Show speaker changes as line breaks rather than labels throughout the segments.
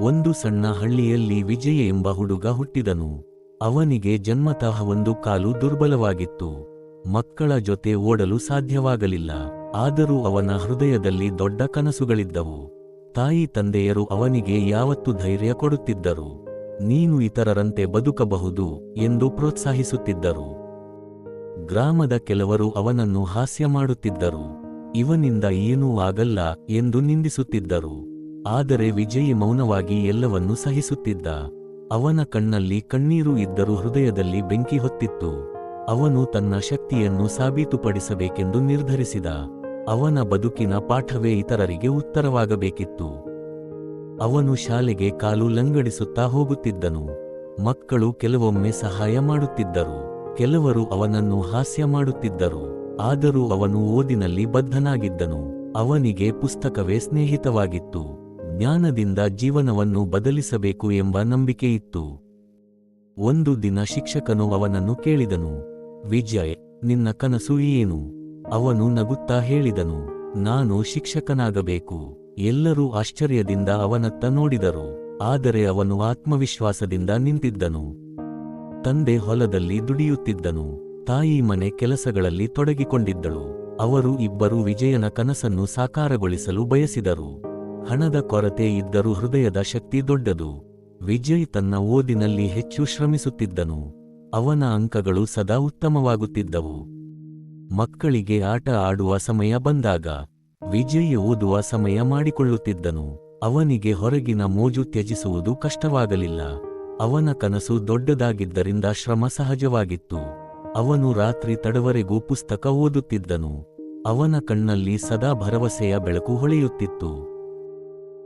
ಒಂದು ಸಣ್ಣ ಹಳ್ಳಿಯಲ್ಲಿ ವಿಜಯ ಎಂಬ ಹುಡುಗ ಹುಟ್ಟಿದನು. ಅವನಿಗೆ ಜನ್ಮತಃ ಒಂದು ಕಾಲು ದುರ್ಬಲವಾಗಿತ್ತು. ಮಕ್ಕಳ ಜೊತೆ ಓಡಲು ಸಾಧ್ಯವಾಗಲಿಲ್ಲ. ಆದರೂ ಅವನ ಹೃದಯದಲ್ಲಿ ದೊಡ್ಡ ಕನಸುಗಳಿದ್ದವು. ತಾಯಿ ತಂದೆಯರು ಅವನಿಗೆ ಯಾವತ್ತು ಧೈರ್ಯ ಕೊಡುತ್ತಿದ್ದರು. ನೀನು ಇತರರಂತೆ ಬದುಕಬಹುದು ಎಂದು ಪ್ರೋತ್ಸಾಹಿಸುತ್ತಿದ್ದರು. ಗ್ರಾಮದ ಕೆಲವರು ಅವನನ್ನು ಹಾಸ್ಯ ಮಾಡುತ್ತಿದ್ದರು. ಇವನಿಂದ ಏನೂ ಆಗಲ್ಲ ಎಂದು ನಿಂದಿಸುತ್ತಿದ್ದರು. ಆದರೆ ವಿಜಯ್ ಮೌನವಾಗಿ ಎಲ್ಲವನ್ನೂ ಸಹಿಸುತ್ತಿದ್ದ. ಅವನ ಕಣ್ಣಲ್ಲಿ ಕಣ್ಣೀರು ಇದ್ದರೂ ಹೃದಯದಲ್ಲಿ ಬೆಂಕಿ ಹೊತ್ತಿತ್ತು. ಅವನು ತನ್ನ ಶಕ್ತಿಯನ್ನು ಸಾಬೀತುಪಡಿಸಬೇಕೆಂದು ನಿರ್ಧರಿಸಿದ. ಅವನ ಬದುಕಿನ ಪಾಠವೇ ಇತರರಿಗೆ ಉತ್ತರವಾಗಬೇಕಿತ್ತು. ಅವನು ಶಾಲೆಗೆ ಕಾಲು ಲಂಗಡಿಸುತ್ತಾ ಹೋಗುತ್ತಿದ್ದನು. ಮಕ್ಕಳು ಕೆಲವೊಮ್ಮೆ ಸಹಾಯ ಮಾಡುತ್ತಿದ್ದರು. ಕೆಲವರು ಅವನನ್ನು ಹಾಸ್ಯ ಮಾಡುತ್ತಿದ್ದರು. ಆದರೂ ಅವನು ಓದಿನಲ್ಲಿ ಬದ್ಧನಾಗಿದ್ದನು. ಅವನಿಗೆ ಪುಸ್ತಕವೇ ಸ್ನೇಹಿತವಾಗಿತ್ತು. ಜ್ಞಾನದಿಂದ ಜೀವನವನ್ನು ಬದಲಿಸಬೇಕು ಎಂಬ ನಂಬಿಕೆಯಿತ್ತು. ಒಂದು ದಿನ ಶಿಕ್ಷಕನು ಅವನನ್ನು ಕೇಳಿದನು, ವಿಜಯ್, ನಿನ್ನ ಕನಸು ಏನು? ಅವನು ನಗುತ್ತಾ ಹೇಳಿದನು, ನಾನು ಶಿಕ್ಷಕನಾಗಬೇಕು. ಎಲ್ಲರೂ ಆಶ್ಚರ್ಯದಿಂದ ಅವನತ್ತ ನೋಡಿದರು, ಆದರೆ ಅವನು ಆತ್ಮವಿಶ್ವಾಸದಿಂದ ನಿಂತಿದ್ದನು. ತಂದೆ ಹೊಲದಲ್ಲಿ ದುಡಿಯುತ್ತಿದ್ದನು, ತಾಯಿ ಮನೆ ಕೆಲಸಗಳಲ್ಲಿ ತೊಡಗಿಕೊಂಡಿದ್ದಳು. ಅವರು ಇಬ್ಬರು ವಿಜಯನ ಕನಸನ್ನು ಸಾಕಾರಗೊಳಿಸಲು ಬಯಸಿದರು. ಹಣದ ಕೊರತೆ ಇದ್ದರೂ ಹೃದಯದ ಶಕ್ತಿ ದೊಡ್ಡದು. ವಿಜಯ್ ತನ್ನ ಓದಿನಲ್ಲಿ ಹೆಚ್ಚು ಶ್ರಮಿಸುತ್ತಿದ್ದನು. ಅವನ ಅಂಕಗಳು ಸದಾ ಉತ್ತಮವಾಗುತ್ತಿದ್ದವು. ಮಕ್ಕಳಿಗೆ ಆಟ ಆಡುವ ಸಮಯ ಬಂದಾಗ, ವಿಜಯ್ ಓದುವ ಸಮಯ ಮಾಡಿಕೊಳ್ಳುತ್ತಿದ್ದನು. ಅವನಿಗೆ ಹೊರಗಿನ ಮೋಜು ತ್ಯಜಿಸುವುದು ಕಷ್ಟವಾಗಲಿಲ್ಲ. ಅವನ ಕನಸು ದೊಡ್ಡದಾಗಿದ್ದರಿಂದ ಶ್ರಮ ಸಹಜವಾಗಿತ್ತು. ಅವನು ರಾತ್ರಿ ತಡವರೆಗೂ ಪುಸ್ತಕ ಓದುತ್ತಿದ್ದನು. ಅವನ ಕಣ್ಣಲ್ಲಿ ಸದಾ ಭರವಸೆಯ ಬೆಳಕು ಹೊಳೆಯುತ್ತಿತ್ತು.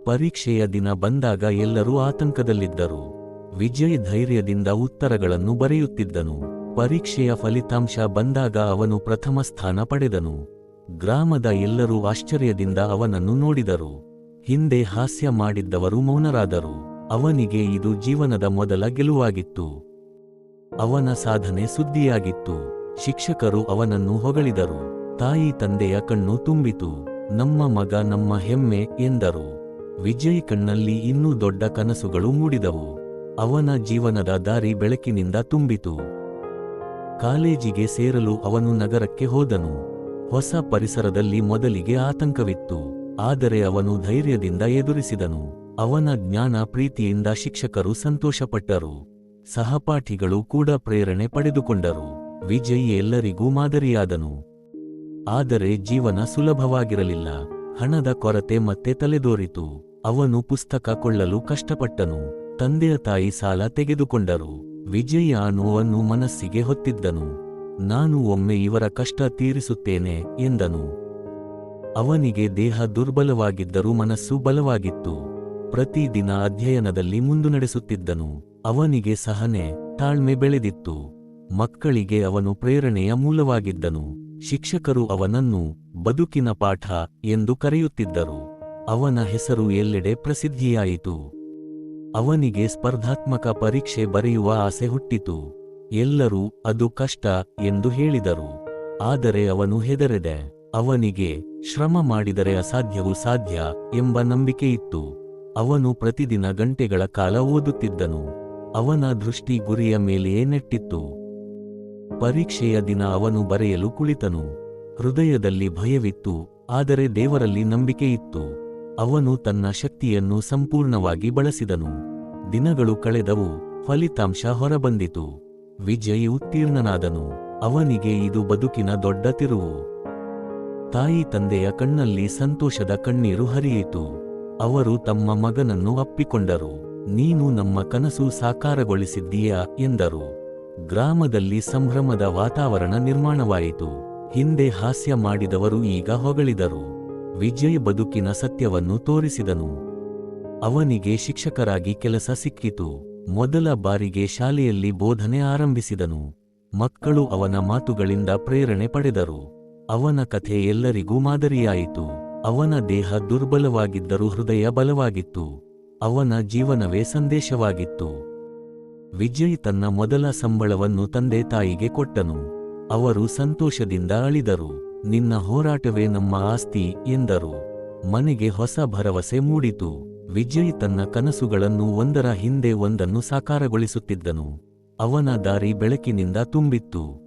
ಪರೀಕ್ಷೆಯ ದಿನ ಬಂದಾಗ ಎಲ್ಲರೂ ಆತಂಕದಲ್ಲಿದ್ದರು. ವಿಜಯ್ ಧೈರ್ಯದಿಂದ ಉತ್ತರಗಳನ್ನು ಬರೆಯುತ್ತಿದ್ದನು. ಪರೀಕ್ಷೆಯ ಫಲಿತಾಂಶ ಬಂದಾಗ ಅವನು ಪ್ರಥಮ ಸ್ಥಾನ ಪಡೆದನು. ಗ್ರಾಮದ ಎಲ್ಲರೂ ಆಶ್ಚರ್ಯದಿಂದ ಅವನನ್ನು ನೋಡಿದರು. ಹಿಂದೆ ಹಾಸ್ಯ ಮಾಡಿದ್ದವರು ಮೌನರಾದರು. ಅವನಿಗೆ ಇದು ಜೀವನದ ಮೊದಲ ಗೆಲುವಾಗಿತ್ತು. ಅವನ ಸಾಧನೆ ಸುದ್ದಿಯಾಗಿತ್ತು. ಶಿಕ್ಷಕರು ಅವನನ್ನು ಹೊಗಳಿದರು. ತಾಯಿ ತಂದೆಯ ಕಣ್ಣು ತುಂಬಿತು. ನಮ್ಮ ಮಗ ನಮ್ಮ ಹೆಮ್ಮೆ ಎಂದರು. ವಿಜಯ್ ಕಣ್ಣಲ್ಲಿ ಇನ್ನೂ ದೊಡ್ಡ ಕನಸುಗಳು ಮೂಡಿದವು. ಅವನ ಜೀವನದ ದಾರಿ ಬೆಳಕಿನಿಂದ ತುಂಬಿತು. ಕಾಲೇಜಿಗೆ ಸೇರಲು ಅವನು ನಗರಕ್ಕೆ ಹೋದನು. ಹೊಸ ಪರಿಸರದಲ್ಲಿ ಮೊದಲಿಗೆ ಆತಂಕವಿತ್ತು. ಆದರೆ ಅವನು ಧೈರ್ಯದಿಂದ ಎದುರಿಸಿದನು. ಅವನ ಜ್ಞಾನ ಪ್ರೀತಿಯಿಂದ ಶಿಕ್ಷಕರು ಸಂತೋಷಪಟ್ಟರು. ಸಹಪಾಠಿಗಳು ಕೂಡ ಪ್ರೇರಣೆ ಪಡೆದುಕೊಂಡರು. ವಿಜಯ್ ಎಲ್ಲರಿಗೂ ಮಾದರಿಯಾದನು. ಆದರೆ ಜೀವನ ಸುಲಭವಾಗಿರಲಿಲ್ಲ. ಹಣದ ಕೊರತೆ ಮತ್ತೆ ತಲೆದೋರಿತು. ಅವನು ಪುಸ್ತಕ ಕೊಳ್ಳಲು ಕಷ್ಟಪಟ್ಟನು. ತಂದೆಯ ತಾಯಿ ಸಾಲ ತೆಗೆದುಕೊಂಡರು. ವಿಜಯ್ ಮನಸ್ಸಿಗೆ ಹೊತ್ತಿದ್ದನು. ನಾನು ಒಮ್ಮೆ ಇವರ ಕಷ್ಟ ತೀರಿಸುತ್ತೇನೆ, ಎಂದನು. ಅವನಿಗೆ ದೇಹ ದುರ್ಬಲವಾಗಿದ್ದರೂ ಮನಸ್ಸು ಬಲವಾಗಿತ್ತು. ಪ್ರತಿದಿನ ಅಧ್ಯಯನದಲ್ಲಿ ಮುಂದುನಡೆಸುತ್ತಿದ್ದನು ಅವನಿಗೆ ಸಹನೆ, ತಾಳ್ಮೆ ಬೆಳೆದಿತ್ತು. ಮಕ್ಕಳಿಗೆ ಅವನು ಪ್ರೇರಣೆಯ ಮೂಲವಾಗಿದ್ದನು. ಶಿಕ್ಷಕರು ಅವನನ್ನು ಬದುಕಿನ ಪಾಠ ಎಂದು ಕರೆಯುತ್ತಿದ್ದರು. ಅವನ ಹೆಸರು ಎಲ್ಲೆಡೆ ಪ್ರಸಿದ್ಧಿಯಾಯಿತು. ಅವನಿಗೆ ಸ್ಪರ್ಧಾತ್ಮಕ ಪರೀಕ್ಷೆ ಬರೆಯುವ ಆಸೆ ಹುಟ್ಟಿತು. ಎಲ್ಲರೂ ಅದು ಕಷ್ಟ ಎಂದು ಹೇಳಿದರು. ಆದರೆ ಅವನು ಹೆದರೆದೆ, ಅವನಿಗೆ ಶ್ರಮ ಮಾಡಿದರೆ ಅಸಾಧ್ಯವು ಸಾಧ್ಯ ಎಂಬ ನಂಬಿಕೆ ಇತ್ತು. ಅವನು ಪ್ರತಿದಿನ ಗಂಟೆಗಳ ಕಾಲ ಓದುತ್ತಿದ್ದನು. ಅವನ ದೃಷ್ಟಿ ಗುರಿಯ ಮೇಲೆಯೇ ನೆಟ್ಟಿತ್ತು. ಪರೀಕ್ಷೆಯ ದಿನ ಅವನು ಬರೆಯಲು ಕುಳಿತನು. ಹೃದಯದಲ್ಲಿ ಭಯವಿತ್ತು, ಆದರೆ ದೇವರಲ್ಲಿ ನಂಬಿಕೆ ಇತ್ತು. ಅವನು ತನ್ನ ಶಕ್ತಿಯನ್ನು ಸಂಪೂರ್ಣವಾಗಿ ಬಳಸಿದನು. ದಿನಗಳು ಕಳೆದವು, ಫಲಿತಾಂಶ ಹೊರಬಂದಿತು. ವಿಜಯ್ ಉತ್ತೀರ್ಣನಾದನು, ಅವನಿಗೆ ಇದು ಬದುಕಿನ ದೊಡ್ಡ ತಿರುವು. ತಾಯಿ ತಂದೆಯ ಕಣ್ಣಲ್ಲಿ ಸಂತೋಷದ ಕಣ್ಣೀರು ಹರಿಯಿತು. ಅವರು ತಮ್ಮ ಮಗನನ್ನು ಅಪ್ಪಿಕೊಂಡರು ನೀನು ನಮ್ಮ ಕನಸು ಸಾಕಾರಗೊಳಿಸಿದ್ದೀಯಾ ಎಂದರು. ಗ್ರಾಮದಲ್ಲಿ ಸಂಭ್ರಮದ ವಾತಾವರಣ ನಿರ್ಮಾಣವಾಯಿತು. ಹಿಂದೆ ಹಾಸ್ಯ ಮಾಡಿದವರು ಈಗ ಹೊಗಳಿದರು. ವಿಜಯ್ ಬದುಕಿನ ಸತ್ಯವನ್ನು ತೋರಿಸಿದನು. ಅವನಿಗೆ ಶಿಕ್ಷಕರಾಗಿ ಕೆಲಸ ಸಿಕ್ಕಿತು. ಮೊದಲ ಬಾರಿಗೆ ಶಾಲೆಯಲ್ಲಿ ಬೋಧನೆ ಆರಂಭಿಸಿದನು. ಮಕ್ಕಳು ಅವನ ಮಾತುಗಳಿಂದ ಪ್ರೇರಣೆ ಪಡೆದರು. ಅವನ ಕಥೆ ಎಲ್ಲರಿಗೂ ಮಾದರಿಯಾಯಿತು. ಅವನ ದೇಹ ದುರ್ಬಲವಾಗಿದ್ದರೂ ಹೃದಯ ಬಲವಾಗಿತ್ತು. ಅವನ ಜೀವನವೇ ಸಂದೇಶವಾಗಿತ್ತು. ವಿಜಯ್ ತನ್ನ ಮೊದಲ ಸಂಬಳವನ್ನು ತಂದೆ ತಾಯಿಗೆ ಕೊಟ್ಟನು. ಅವರು ಸಂತೋಷದಿಂದ ಅಳಿದರು. ನಿನ್ನ ಹೋರಾಟವೇ ನಮ್ಮ ಆಸ್ತಿ, ಎಂದರು. ಮನೆಗೆ ಹೊಸ ಭರವಸೆ ಮೂಡಿತು. ವಿಜಯ್ ತನ್ನ ಕನಸುಗಳನ್ನು ಒಂದರ ಹಿಂದೆ ಒಂದನ್ನು ಸಾಕಾರಗೊಳಿಸುತ್ತಿದ್ದನು. ಅವನ ದಾರಿ ಬೆಳಕಿನಿಂದ ತುಂಬಿತ್ತು.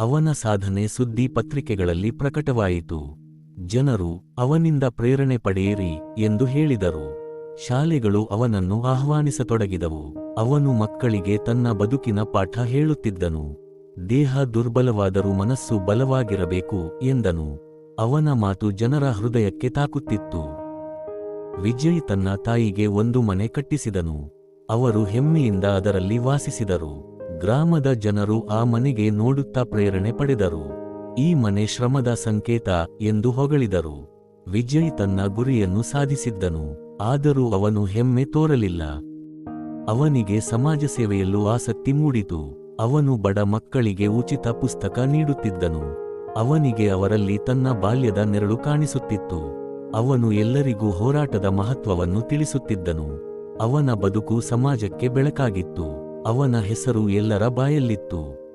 ಅವನ ಸಾಧನೆ ಸುದ್ದಿ ಪತ್ರಿಕೆಗಳಲ್ಲಿ ಪ್ರಕಟವಾಯಿತು. ಜನರು ಅವನಿಂದ ಪ್ರೇರಣೆ ಪಡೆಯಿರಿ, ಎಂದು ಹೇಳಿದರು. ಶಾಲೆಗಳು ಅವನನ್ನು ಆಹ್ವಾನಿಸತೊಡಗಿದವು. ಅವನು ಮಕ್ಕಳಿಗೆ ತನ್ನ ಬದುಕಿನ ಪಾಠ ಹೇಳುತ್ತಿದ್ದನು. ದೇಹ ದುರ್ಬಲವಾದರೂ ಮನಸ್ಸು ಬಲವಾಗಿರಬೇಕು ಎಂದನು. ಅವನ ಮಾತು ಜನರ ಹೃದಯಕ್ಕೆ ತಾಕುತ್ತಿತ್ತು. ವಿಜಯ್ ತನ್ನ ತಾಯಿಗೆ ಒಂದು ಮನೆ ಕಟ್ಟಿಸಿದನು. ಅವರು ಹೆಮ್ಮೆಯಿಂದ ಅದರಲ್ಲಿ ವಾಸಿಸಿದರು. ಗ್ರಾಮದ ಜನರು ಆ ಮನೆಗೆ ನೋಡುತ್ತಾ ಪ್ರೇರಣೆ ಪಡೆದರು. ಈ ಮನೆ ಶ್ರಮದ ಸಂಕೇತ ಎಂದು ಹೊಗಳಿದರು. ವಿಜಯ್ ತನ್ನ ಗುರಿಯನ್ನು ಸಾಧಿಸಿದ್ದನು. ಆದರೂ ಅವನು ಹೆಮ್ಮೆ ತೋರಲಿಲ್ಲ. ಅವನಿಗೆ ಸಮಾಜ ಸೇವೆಯಲ್ಲೂ ಆಸಕ್ತಿ ಮೂಡಿತು. ಅವನು ಬಡ ಮಕ್ಕಳಿಗೆ ಉಚಿತ ಪುಸ್ತಕ ನೀಡುತ್ತಿದ್ದನು. ಅವನಿಗೆ ಅವರಲ್ಲಿ ತನ್ನ ಬಾಲ್ಯದ ನೆರಳು ಕಾಣಿಸುತ್ತಿತ್ತು. ಅವನು ಎಲ್ಲರಿಗೂ ಹೋರಾಟದ ಮಹತ್ವವನ್ನು ತಿಳಿಸುತ್ತಿದ್ದನು. ಅವನ ಬದುಕು ಸಮಾಜಕ್ಕೆ ಬೆಳಕಾಗಿತ್ತು. ಅವನ ಹೆಸರು ಎಲ್ಲರ ಬಾಯಲ್ಲಿತ್ತು.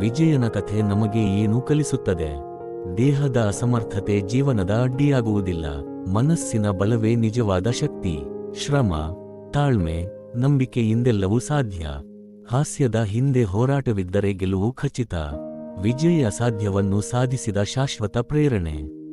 ವಿಜಯನ ಕಥೆ ನಮಗೆ ಏನು ಕಲಿಸುತ್ತದೆ? ದೇಹದ ಅಸಮರ್ಥತೆ ಜೀವನದ ಅಡ್ಡಿಯಾಗುವುದಿಲ್ಲ. ಮನಸ್ಸಿನ ಬಲವೇ ನಿಜವಾದ ಶಕ್ತಿ, ಶ್ರಮ, ತಾಳ್ಮೆ ನಂಬಿಕೆಯಿಂದೆಲ್ಲವೂ ಸಾಧ್ಯ. ಹಾಸ್ಯದ ಹಿಂದೆ ಹೋರಾಟವಿದ್ದರೆ ಗೆಲುವು ಖಚಿತ. ವಿಜಯ ಅಸಾಧ್ಯವನ್ನು ಸಾಧಿಸಿದ ಶಾಶ್ವತ ಪ್ರೇರಣೆ.